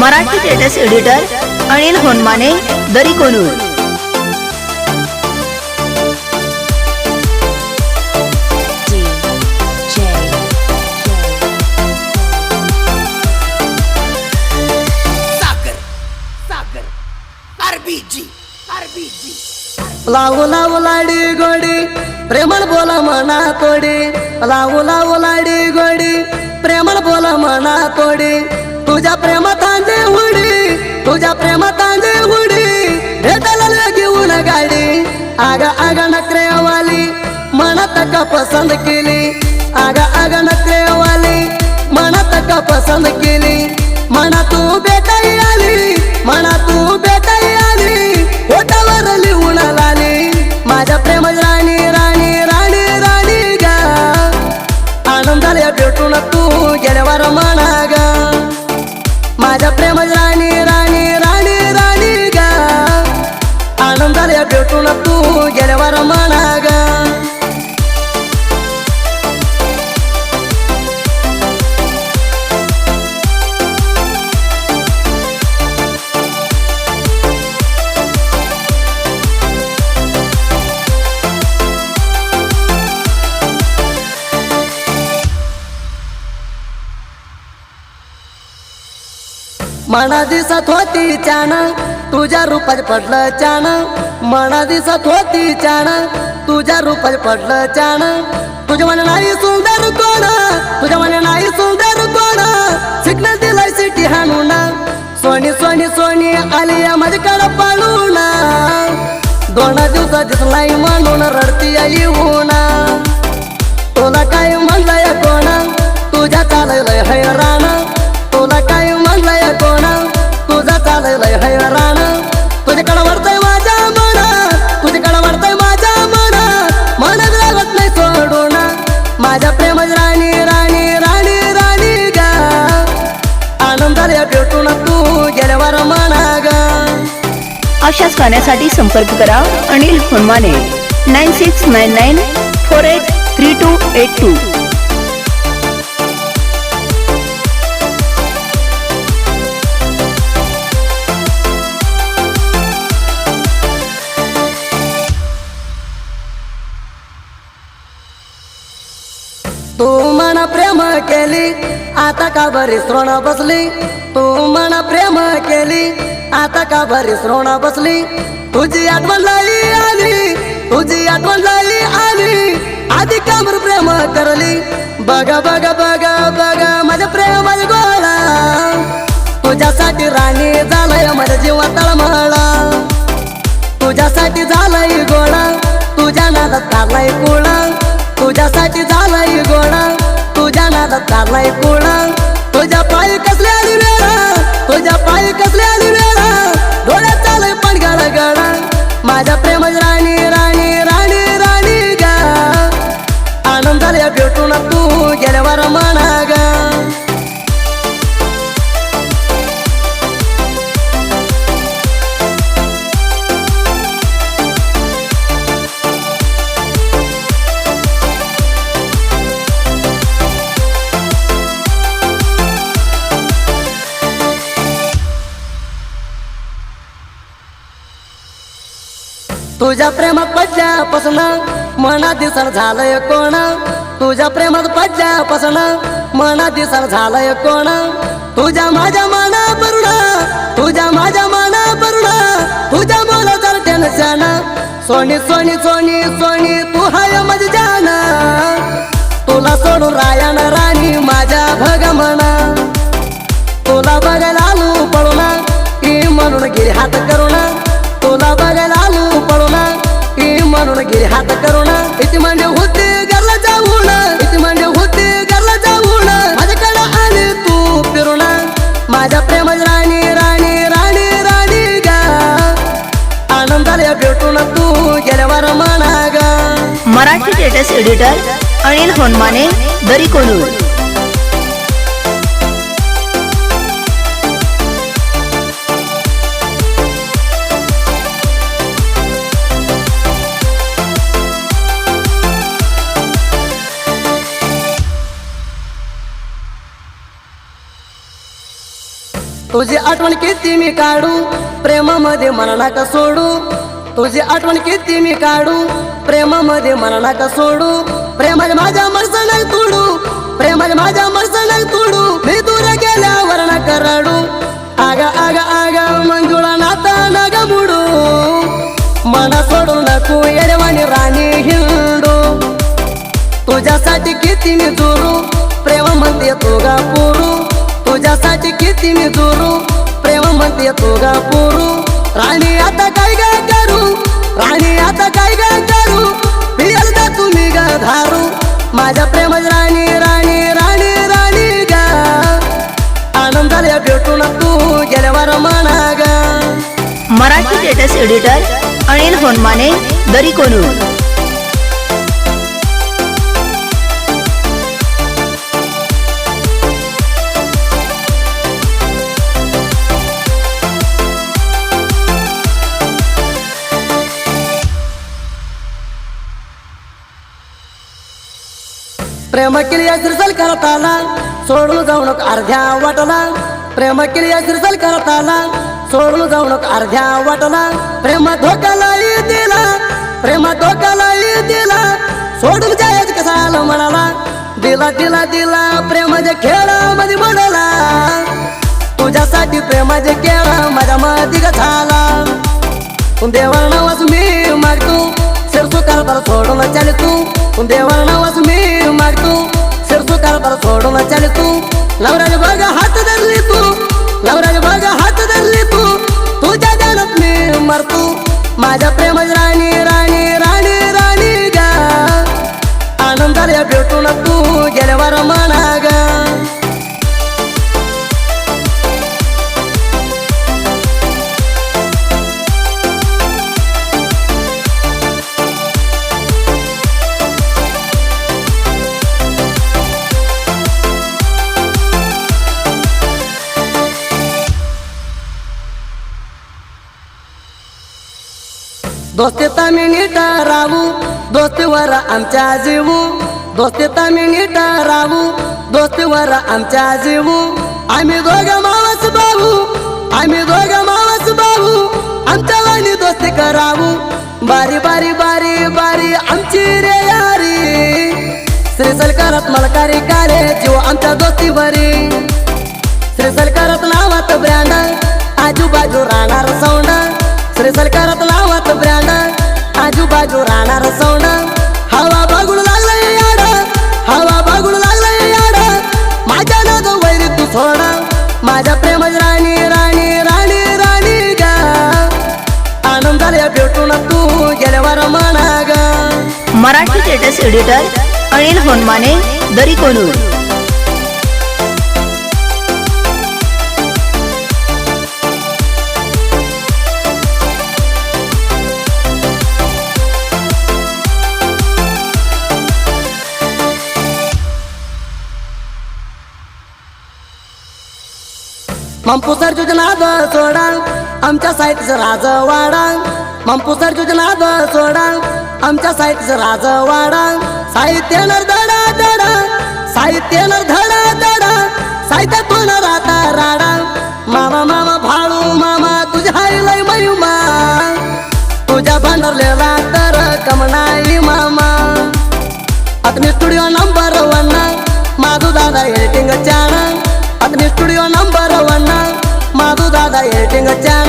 Marathi status editor Anil Honmane Dari Konur Sagar Sagar RBG RBG लावू लावू लाडी गोडी प्रेमळ बोला म्हणा तोडी. लावू लावू लाडी गोडी प्रेमळ बोला म्हणा तोडी. तुझ्या प्रेमात आंजे उडी तुझ्या प्रेमात आंजे उडी. दलाल घेऊन गाडी आगा आग नकरेवाली म्हणत का पसंत केली? आगा आग नकरेवाली म्हणत का पसंत केली? मना दिसत होती चान तुझ्या रूपात पडलं चान मना दिसत होती चान तुझ्या रूपात पडलं चान तुझ्या मन नाही सुंदर कोण तुझ्या मन नाही सुंदर कोण. सिग्नल दिलाय सिटी हाणून. सोनी सोनी सोनी आली माझ्याकडे पाळून दोन दिवसात दिसलाई म्हणून रडती येऊन तुला काय म्हणलंय कोण तुझ्या चाललंय हैराण. चाललंय हैराण तुझ्याकडं वाढतय माझ्या मना तुझ्याकडं वाढतय माझ्या मना मन लागत नाही सोडून. माझ्या प्रेम राणी राणी राणी राणी गा. आनंदाला भेटून तू गेल्यावर म्हणा गा. अशाच गाण्यासाठी संपर्क करा. Anil Honmane. Nine six nine nine four eight three two eight two. मना प्रेम केली. आता का बरी श्रोण बसली? तू म्हणा प्रेम केली. आता का बरी श्रोण बसली? तुझी आठवण झाली आली. तुझी आठवण झाली आली. आधी कामर प्रेम करली. बघा बघा बघा बघा माझ्या प्रेमाच्या गोळा. तुझ्यासाठी राणी झालंय माझ्या जीवा तळमळा. तुझ्यासाठी झालंय गोळा. तुझ्या नादात चाललाय कुळा. तुझ्यासाठी झालंय गोळा. तुझ्या नादात तुझ्या पायी कसल्या आली तुझ्या पायी कसल्या आली डोळ्यात चालय पण गळ गळा माझ्या प्रेमज राणी राणी राणी राणी गा. आनंदाला भेटून तू. गेल्यावर म्हणा तुझ्या प्रेमात पडल्यापासून मना दिसण झालंय कोण? तुझ्या प्रेमात पडल्यापासून मना दिसण झालंय कोण? तुझ्या माझ्या मना बरुणा तुझ्या माझ्या मना बरुणा तुझ्या मला जर टेन्शन सोनी सोनी सोनी सोनी तू हाय मज जान. तुला सोडून रायन राणी माझ्या भगमना. तुला बघायला आलो पळून की म्हणून गिरी हात करून गिरी हात करून. इथे म्हणजे होते घरला जाऊन. इथे म्हणजे होते घरला जाऊन. माझ्याकडे आले तू फिरून. माझ्या प्रेम राणी राणी राणी राणी गा. आनंदाला भेटून तू गेल्यावर म्हणा गा मराठी लेटेस्ट एडिटर अनिल होनमाने दरी कोलूर. तुझी आठवण किती मी काढू? प्रेमामध्ये मला का सोडू. तुझी आठवण किती मी काढू? प्रेमामध्ये मला का सोडू. प्रेमाने माझ्या मरसा नाही तोडू. प्रेमाने माझ्या मरसा नाही तोडू. मी दूर गेल्यावर नका रडू. आगा आगा आगा मंजुळा नाता नगा बुडू. मना सोडू नको येडवाणी राणी हिंडू. तुझ्यासाठी किती मी चोरू प्रेमामध्ये तुगा तो गा पोरू तुझ्यासाठी किती मी जोरू प्रेम म्हणते तो गा पोरू राणी आता काय गा करू? राणी आता काय गा करू? पियल का तुम्ही गा धारू. माझ्या प्रेमच राणी राणी राणी राणी गा. आनंदाला भेटून तू गेल्यावर म्हणा गा. मराठी लेटेस्ट एडिटर अनिल होनमाने दरी कोनूर प्रेम केली श्रीसल करत आला सोडून जाऊ नको अर्ध्या वाटला प्रेम केली श्रीसल करत आला सोडून जाऊ नको अर्ध्या वाटला प्रेम धोकालाही दिला प्रेम धोकालाही दिला. सोडून जायच कसा आलं म्हणाला दिला दिला दिला प्रेमाच्या खेळामध्ये म्हणाला तुझ्यासाठी प्रेमाचे केला माझ्या मध्ये झाला. देवा नावास मी मागतो सिरसू करता सोडून चाल तू देवा नावास मी मागतो सिरसू कारभार सोडून चाल तू लवराज बघ हात धरली तू दोस्ती तामी नीट राहू दोस्तीवर आमच्या जीवू. दोस्तीचा तामी नीट राहू दोस्तीवर आमच्या जीवू. आम्ही दोघं मावस भाऊ आम्ही दोघं मावस भाऊ. आमच्या वाणी दोस्ती करावू. बारी बारी बारी बारी आमची रे यारी. श्रीसल करत मलकारी कारे जीव आमच्या दोस्ती बरी श्री सरकारत नावात ब्रँड आजूबाजू राहणार सौंड श्री सरकारत आजूबाजू राहणार सौंड. हवा बघून लागलाय याड. हवा बघून लागलाय याड. माझ्या नाद वैरी तू सोड. माझ्या प्रेमच राणी राणी राणी राणी गा. आनंदाला भेटून तू गेल्यावर म्हणा गा. मराठी लेटेस्ट एडिटर अनिल होनमाने दरी कोनूर मंपूसर नाद सोडा आमच्या साईटचं राज वाडा मंपूसर नाद सोडा आमच्या साईटचं राजवाडा साहित्य साहित्यनर धडा धडा साहित्यनर धडा धडा साहित्यातून राता राडा. मामा मामा भाळू मामा तुझ्या हायलय मयुमा तुझ्या भांडरलेला तर कमनाई मामा. अग्नि studio number one Madhu Dada editing channel Agni studio Madhu Dada editing channel